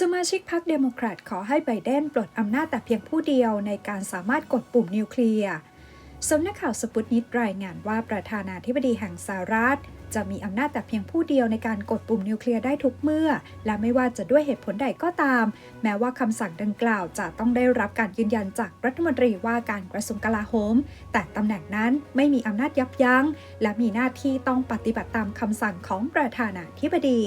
สมาชิกพรรคเดโมแครตขอให้ไบเดนปลดอำนาจแต่เพียงผู้เดียวในการสามารถกดปุ่มนิวเคลียร์สำนักข่าวสปุตนิตรายงานว่าประธานาธิบดีแห่งสหรัฐ จะมีอำนาจแต่เพียงผู้เดียวในการกดปุ่มนิวเคลียร์ได้ทุกเมื่อ และไม่ว่าจะด้วยเหตุผลใดก็ตาม แม้ว่าคำสั่งดังกล่าวจะต้องได้รับการยืนยันจากรัฐมนตรีว่าการกระทรวงกลาโหม แต่ตำแหน่งนั้นไม่มีอำนาจยับยั้ง และมีหน้าที่ต้องปฏิบัติตามคำสั่งของประธานาธิบดี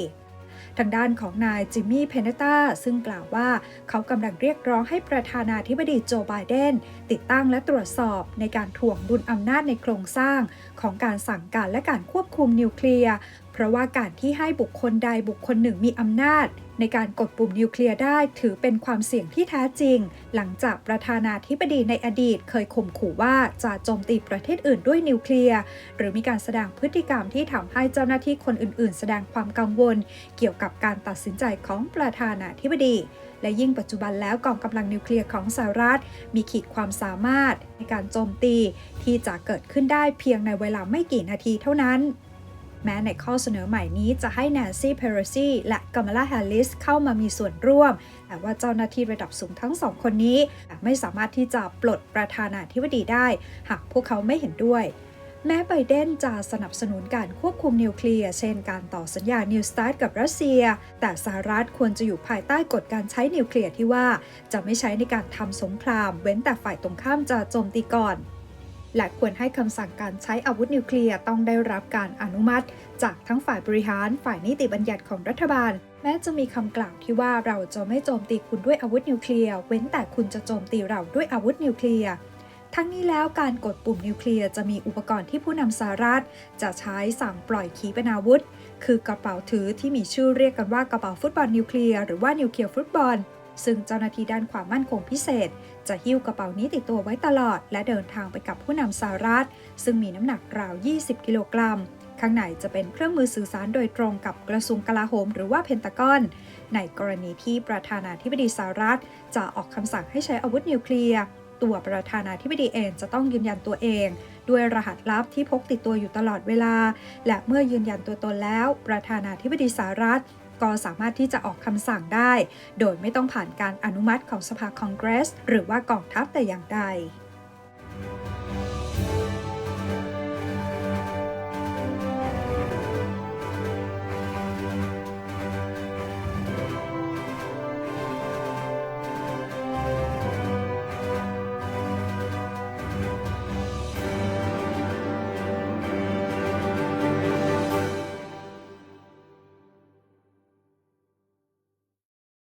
ทางด้านของนายจิมมี่เพนเนต้าซึ่งกล่าวว่าเขากำลังเรียกร้องให้ประธานาธิบดีโจไบเดนติดตั้งและตรวจสอบในการถ่วงดุลอำนาจในโครงสร้าง ของการสั่งการและการควบคุมนิวเคลียร์ เพราะว่าการที่ให้บุคคลใดบุคคลหนึ่งมีอำนาจ ในการกดปุ่มนิวเคลียร์ได้ถือเป็นความเสี่ยงที่แท้จริง หลังจากประธานาธิบดีในอดีตเคยข่มขู่ว่าจะโจมตีประเทศอื่นด้วยนิวเคลียร์หรือมีการแสดงพฤติกรรมที่ทำให้เจ้าหน้าที่คนอื่น ๆ แสดงความกังวล เกี่ยวกับการตัดสินใจของประธานาธิบดี และยิ่งปัจจุบันแล้วกองกำลังนิวเคลียร์ของสหรัฐ มีขีดความสามารถในการโจมตีที่จะเกิดขึ้นได้เพียงในเวลาไม่กี่นาทีเท่านั้น แม้ในข้อเสนอใหม่นี้จะให้แนนซี่เพโรซีและกัมลาแฮร์ริสเข้ามามีส่วนร่วม แต่ว่าเจ้าหน้าที่ระดับสูงทั้งสองคนนี้ ไม่สามารถที่จะปลดประธานาธิบดีได้ หากพวกเขาไม่เห็นด้วย แม้ไบเดนจะสนับสนุนการควบคุมนิวเคลียร์ เช่นการต่อสัญญานิวสตาร์ทกับรัสเซีย แต่สหรัฐควรจะอยู่ภายใต้กฎการใช้นิวเคลียร์ที่ว่า จะไม่ใช้ในการทำสงคราม เว้นแต่ฝ่ายตรงข้ามจะโจมตีก่อน และควรให้คำสั่งการใช้อาวุธนิวเคลียร์ต้องได้รับการอนุมัติ จากทั้งฝ่ายบริหารฝ่ายนิติบัญญัติของรัฐบาล แม้จะมีคำกล่าวที่ว่าเราจะไม่โจมตีคุณด้วยอาวุธนิวเคลียร์เว้นแต่คุณจะโจมตีเราด้วยอาวุธนิวเคลียร์ทั้งนี้แล้วการกดปุ่มนิวเคลียร์จะมีอุปกรณ์ที่ผู้นำสหรัฐจะใช้สั่งปล่อยขีปนาวุธ คือกระเป๋าถือที่มีชื่อเรียกกันว่ากระเป๋าฟุตบอลนิวเคลียร์หรือว่านิวเคลียร์ฟุตบอล ซึ่งเจ้าหน้าที่ด้านความมั่นคงพิเศษ จะหิ้วกระเป๋านี้ติดตัวไว้ตลอด และเดินทางไปกับผู้นำสหรัฐ ซึ่งมีน้ำหนักราว 20 กิโลกรัม ข้างในจะเป็นเครื่องมือสื่อสารโดยตรงกับกระทรวงกลาโหมหรือว่าเพนตากอน ในกรณีที่ประธานาธิบดีสหรัฐ จะออกคำสั่งให้ใช้อาวุธนิวเคลียร์ตัวประธานาธิบดีเองจะต้องยืนยันตัวเอง ด้วยรหัสลับที่พกติดตัวอยู่ตลอดเวลา และเมื่อยืนยันตัวตนแล้ว ประธานาธิบดีสหรัฐ ก็สามารถที่จะออกคำสั่งได้ โดยไม่ต้องผ่านการอนุมัติของสภาคองเกรส หรือว่ากองทัพแต่อย่างใด